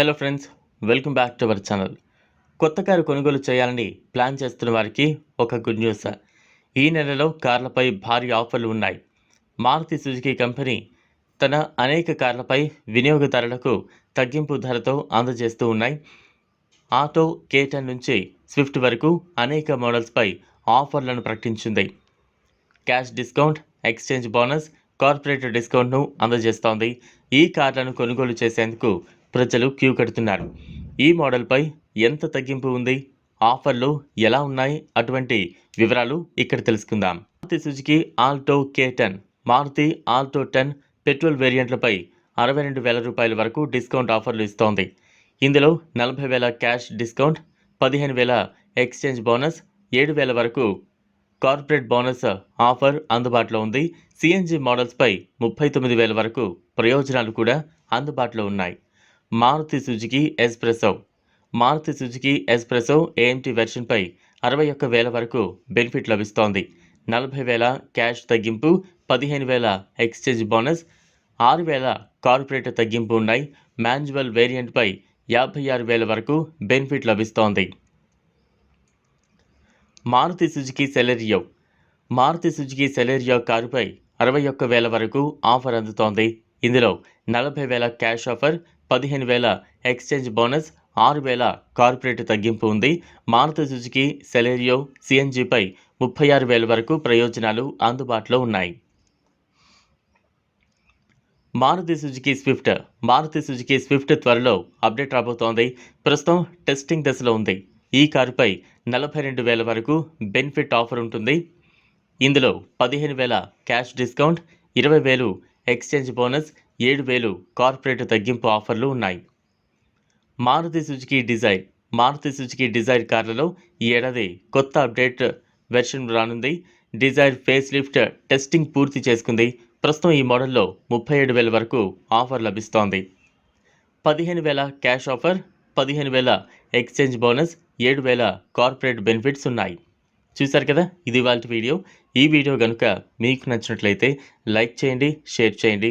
Hello friends welcome back to our channel కొత్త car కొనుగోలు చేయాలని ప్లాన్ చేస్తున్న వారికి ఒక గుడ్ న్యూస్ ఈ నెలలో కార్లపై భారీ ఆఫర్లు ఉన్నాయి. మారుతి సుజుకి కంపెనీ తన అనేక కార్లపై వినియోగదారులకు తగ్గింపు ధరతో అందజేస్తూ ఉన్నాయి. ఆటో కేటన్ నుంచి స్విఫ్ట్ వరకు అనేక మోడల్స్పై ఆఫర్లను ప్రకటించింది. Cash discount exchange bonus corporate డిస్కౌంట్ను అందజేస్తోంది. ఈ కార్లను కొనుగోలు చేసేందుకు ప్రజలు క్యూ కడుతున్నారు. ఈ మోడల్పై ఎంత తగ్గింపు ఉంది? ఆఫర్లు ఎలా ఉన్నాయి? అటువంటి వివరాలు ఇక్కడ తెలుసుకుందాం. Maruti Suzuki Alto K ten Maruti Alto ten petrol వేరియంట్లపై అరవై రెండు వేల రూపాయల వరకు డిస్కౌంట్ ఆఫర్లు ఇస్తోంది. ఇందులో నలభై వేల క్యాష్ డిస్కౌంట్ పదిహేను వేల ఎక్స్చేంజ్ బోనస్ ఏడు వేల వరకు కార్పొరేట్ బోనస్ ఆఫర్ అందుబాటులో ఉంది. సిఎన్జి మోడల్స్పై ముప్పై తొమ్మిది వేల వరకు ప్రయోజనాలు కూడా అందుబాటులో ఉన్నాయి. Maruti Suzuki S Presso. Maruti Suzuki S Presso AMT వెర్షన్పై అరవై ఒక్క వేల వరకు బెనిఫిట్ లభిస్తోంది. నలభై వేల క్యాష్ తగ్గింపు పదిహేను వేల ఎక్స్చేంజ్ బోనస్ ఆరు వేల కార్పొరేట్ తగ్గింపు ఉన్నాయి. మాన్యువల్ వేరియంట్పై యాభై ఆరు వేల వరకు బెనిఫిట్ లభిస్తోంది. Maruti Suzuki Celerio. Maruti Suzuki Celerio కారుపై అరవై ఒక్క వేల వరకు ఆఫర్ అందుతోంది. ఇందులో నలభై వేల క్యాష్ ఆఫర్ పదిహేను వేల ఎక్స్చేంజ్ బోనస్ ఆరు వేల కార్పొరేట్ తగ్గింపు ఉంది. మారుతి సుజుకి సెలెరియో సిఎన్జిపై ముప్పై ఆరు వేల వరకు ప్రయోజనాలు అందుబాటులో ఉన్నాయి. Maruti Suzuki Swift Maruti Suzuki Swift త్వరలో అప్డేట్ రాబోతోంది. ప్రస్తుతం టెస్టింగ్ దశలో ఉంది. ఈ కారుపై నలభై రెండు వేల వరకు బెనిఫిట్ ఆఫర్ ఉంటుంది. ఇందులో పదిహేను వేల క్యాష్ డిస్కౌంట్ ఇరవై వేలు ఎక్స్చేంజ్ బోనస్ ఏడు వేలు కార్పొరేట్ తగ్గింపు ఆఫర్లు ఉన్నాయి. Maruti Suzuki Dzire Maruti Suzuki Dzire కార్లలో ఈ ఏడాది కొత్త అప్డేట్ వెర్షన్ రానుంది. డిజైర్ ఫేస్ లిఫ్ట్ టెస్టింగ్ పూర్తి చేసుకుంది. ప్రస్తుతం ఈ మోడల్లో ముప్పై ఏడు వేల వరకు ఆఫర్ లభిస్తోంది. పదిహేను వేల క్యాష్ ఆఫర్ పదిహేను వేల ఎక్స్చేంజ్ బోనస్ ఏడు వేల కార్పొరేట్ బెనిఫిట్స్ ఉన్నాయి. చూశారు కదా ఇది వాళ్ళ వీడియో. ఈ వీడియో కనుక మీకు నచ్చినట్లయితే లైక్ చేయండి షేర్ చేయండి.